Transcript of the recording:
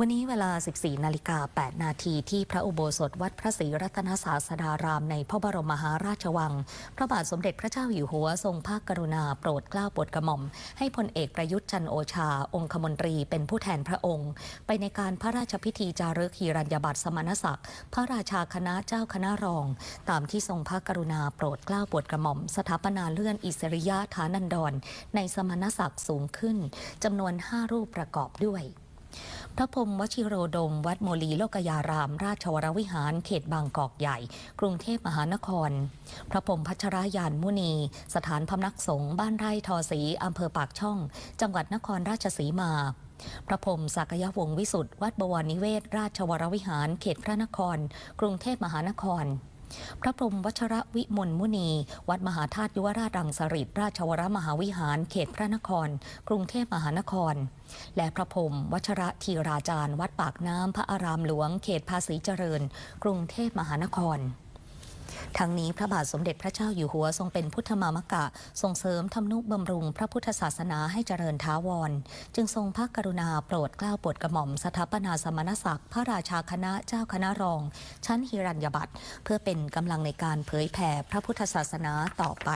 วันนี้เวลา 14 นาฬิกา 8 นาทีที่พระอุโบสถวัดพระศรีรัตนศาสดารามในพระบรมมหาราชวัง พระบาทสมเด็จพระเจ้าอยู่หัวทรงภาคกรุณาโปรดเกล้าโปรดกระหม่อม ให้พลเอกประยุทธ์จันโอชา องคมนตรีเป็นผู้แทนพระองค์ ไปในการพระราชพิธีจารึกฮิรัญญบัตรสมณศักดิ์ พระราชาคณะเจ้าคณะรอง ตามที่ทรงพระกรุณาโปรดเกล้าโปรดกระหม่อม สถาปนาเลื่อนอิสริยะฐานันดรในสมณศักดิ์สูงขึ้นจำนวน 5 รูปประกอบด้วย พระพรมวชิโรดม วัดโมลีโลกยาราม ราชวรวิหารเขตบางกอกใหญ่ กรุงเทพมหานคร พระพรมพัชรยานมุนี สถานพำนักสงฆ์บ้านไร่ทอสีอำเภอปากช่อง จังหวัดนครราชสีมา พระพรมสักยวงศ์วิสุทธ์วัดบวรนิเวศ ราชวรวิหารเขตพระนคร กรุงเทพมหานคร พระพรหมวัชระวิมลมุนี วัดมหาธาตุยุวราชรังสฤษราชวรมหาวิหาร เขตพระนคร กรุงเทพมหานคร และพระพรหมวัชระธีราจารย์ วัดปากน้ำพระอารามหลวง เขตภาษีเจริญ กรุงเทพมหานคร ทั้งนี้พระบาทสมเด็จพระเจ้าอยู่หัวทรงเป็นพุทธมามกะ ส่งเสริมทำนุบำรุงพระพุทธศาสนาให้เจริญท้าวร จึงทรงพระกรุณาโปรดเกล้าโปรดกระหม่อมสถาปนาสมณศักดิ์พระราชาคณะเจ้าคณะรอง ชั้นฮิรัญยบัตรเพื่อเป็นกำลังในการเผยแผ่พระพุทธศาสนาต่อไป